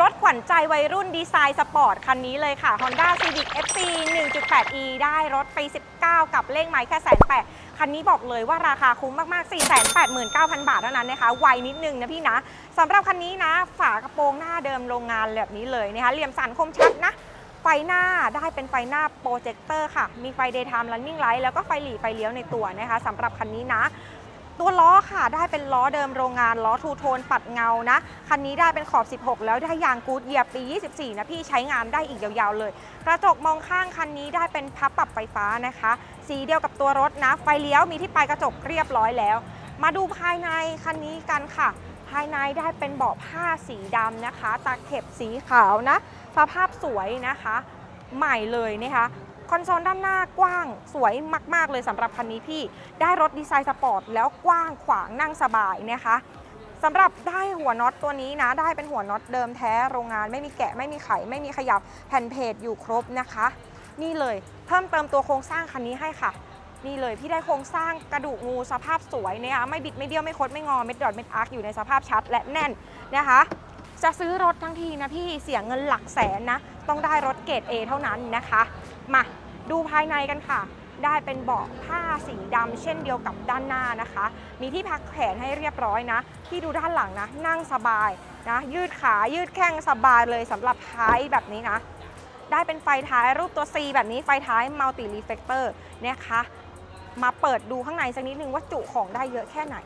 รถขวัญใจวัยรุ่นดีไซน์สปอร์ตคันนี้เลยค่ะ Honda Civic FC 1.8e ได้รถปี 19 กับเลขไม้แค่แสนแปดคันนี้บอกเลยว่าราคาคุ้มมาก ๆ 489,000 บาทเท่านั้นนะคะ ไวนิดนึงนะพี่นะสำหรับคันนี้นะ ฝากระโปรงหน้าเดิมโรงงานแบบนี้เลยนะคะเหลี่ยมสันคมชัดนะ ไฟหน้าได้เป็นไฟหน้าโปรเจคเตอร์ค่ะ มีไฟ daytime running light แล้วก็ไฟหลีไฟเลี้ยวในตัวนะคะสำหรับคันนี้นะ ตัวล้อค่ะได้เป็นล้อเดิมโรงงานล้อทูโทนปัดเงานะ คันนี้ได้เป็นขอบ 16 แล้วได้ยางกูดเยียบปี 24 นะพี่ใช้งานได้อีกยาวๆเลย กระจกมองข้างคันนี้ได้เป็นพับปรับไฟฟ้านะคะ สีเดียวกับตัวรถนะ ไฟเลี้ยวมีที่ปลายกระจกเรียบร้อยแล้ว มาดูภายในคันนี้กันค่ะ ภายในได้เป็นเบาะผ้าสีดำนะคะตาเข็บสีขาวนะสภาพสวยนะคะ ใหม่เลยนะคะ อนโซลด้านหน้ากว้างสวยมากๆเลยสำหรับคันนี้พี่ ได้รถดีไซน์สปอร์ตแล้วกว้างขวางนั่งสบายนะคะสำหรับได้หัวน็อตตัวนี้นะ ได้เป็นหัวน็อตเดิมแท้โรงงานไม่มีแกะไม่มีไข ไม่มีขยับแผ่นเพจอยู่ครบนะคะ นี่เลยเพิ่มเติมตัวโครงสร้างคันนี้ให้ค่ะ นี่เลยพี่ได้โครงสร้างกระดูกงูสภาพสวยนะคะไม่บิดไม่เบี้ยวไม่คดไม่งอเม็ดดอดเม็ดอาร์คอยู่ในสภาพชัดและแน่นนะคะจะซื้อรถทั้งทีนะพี่เสียเงินหลักแสนนะ ต้องได้รถเกรด A เท่านั้นนะคะ มา ดูภายในกันค่ะ ได้เป็นเบาะผ้าสีดำเช่นเดียวกับด้านหน้านะคะ มีที่พักแขนให้เรียบร้อยนะ ที่ดูด้านหลังนะ นั่งสบายนะ ยืดขายืดแข้งสบายเลยสำหรับท้ายแบบนี้นะ ได้เป็นไฟท้ายรูปตัว C แบบนี้ไฟท้ายมัลติรีเฟกเตอร์นะคะมาเปิดดูข้างในสักนิดนึงว่าจุของได้เยอะแค่ไหน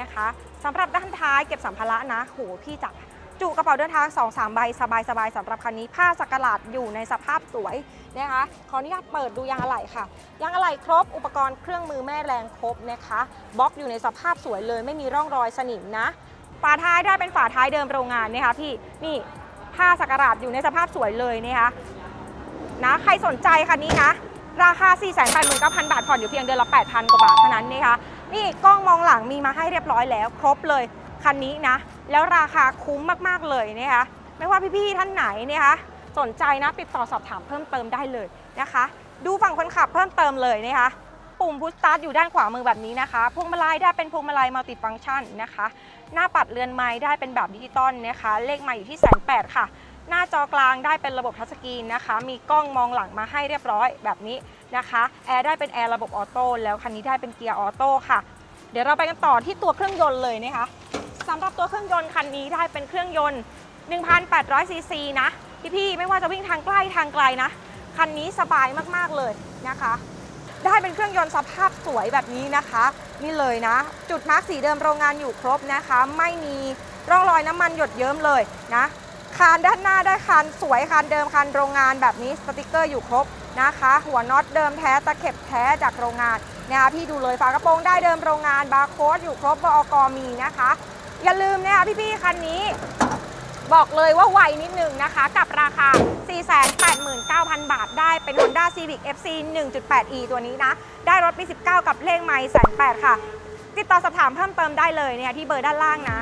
นะคะสำหรับด้านท้ายเก็บสัมภาระนะโหพี่จับ จุกระเป๋าเดินทาง 2-3 ใบสบายสบายๆสำหรับคันนี้ผ้าสักหลาดอยู่ในสภาพสวยนะคะขออนุญาตเปิดดูยางอะไหล่ค่ะ ยางอะไหล่ครบอุปกรณ์เครื่องมือแม่แรงครบนะคะบล็อกอยู่ในสภาพสวยเลย ไม่มีร่องรอยสนิมนะฝาท้ายได้เป็นฝาท้ายเดิมโรงงานนะคะพี่นี่ผ้าสักหลาดอยู่ในสภาพสวยเลยนะคะนะใครสนใจคันนี้นะราคา 4 8 9 0 0 0 บาทผ่อนอยู่เพียงเดือนละ 8,000 กว่าบาทเท่านั้นนะคะนี่กล้องมองหลังมีมาให้เรียบร้อยแล้ว ครบเลยคันนี้นะ แล้วราคาคุ้มมากๆเลยนะคะไม่ว่าพี่ๆท่านไหนนะคะสนใจนะติดต่อสอบถามเพิ่มเติมได้เลยนะคะ ดูฝั่งคนขับเพิ่มเติมเลยนะคะปุ่มพุชสตาร์ทอยู่ด้านขวามือแบบนี้นะคะพวงมาลัยได้เป็นพวงมาลัยมัลติฟังก์ชันนะคะ หน้าปัดเรือนไม้ได้เป็นแบบดิจิตอลนะคะ เลขไม้อยู่ที่แสนแปดค่ะ หน้าจอกลางได้เป็นระบบทัชสกรีนนะคะ มีกล้องมองหลังมาให้เรียบร้อยแบบนี้นะคะแอร์ได้เป็นแอร์ระบบออโต้แล้วคันนี้ได้เป็นเกียร์ออโต้ค่ะ เดี๋ยวเราไปกันต่อที่ตัวเครื่องยนต์เลยนะคะ สำหรับตัวเครื่องยนต์คันนี้ได้เป็นเครื่องยนต์ 1,800 ซีซีนะ พี่ๆ ไม่ว่าจะวิ่งทางใกล้ทางไกลนะ คันนี้สบายมากๆเลยนะคะ ได้เป็นเครื่องยนต์สภาพสวยแบบนี้นะคะ นี่เลยนะ จุดมาร์กสีเดิมโรงงานอยู่ครบนะคะ ไม่มีร่องรอยน้ำมันหยดเยิ้มเลยนะ คานด้านหน้าได้คานสวยคานเดิมคานโรงงานแบบนี้สติกเกอร์อยู่ครบนะคะ หัวน็อตเดิมแท้ตะเข็บแท้จากโรงงานนะคะพี่ดูเลยฝากระโปรงได้เดิมโรงงานบาร์โค้ดอยู่ครบบอกมีนะคะ อย่าลืมนะคะพี่ๆคันนี้ บอกเลยว่าไวนิดนึงนะคะ กับราคา 489,000 บาทได้เป็น Honda Civic FC 1.8e ตัวนี้นะ ได้รถปี 19 กับเลขไมล์แสนแปดค่ะ ติดต่อสอบถามเพิ่มเติมได้เลยเนี่ยที่เบอร์ด้านล่างนะ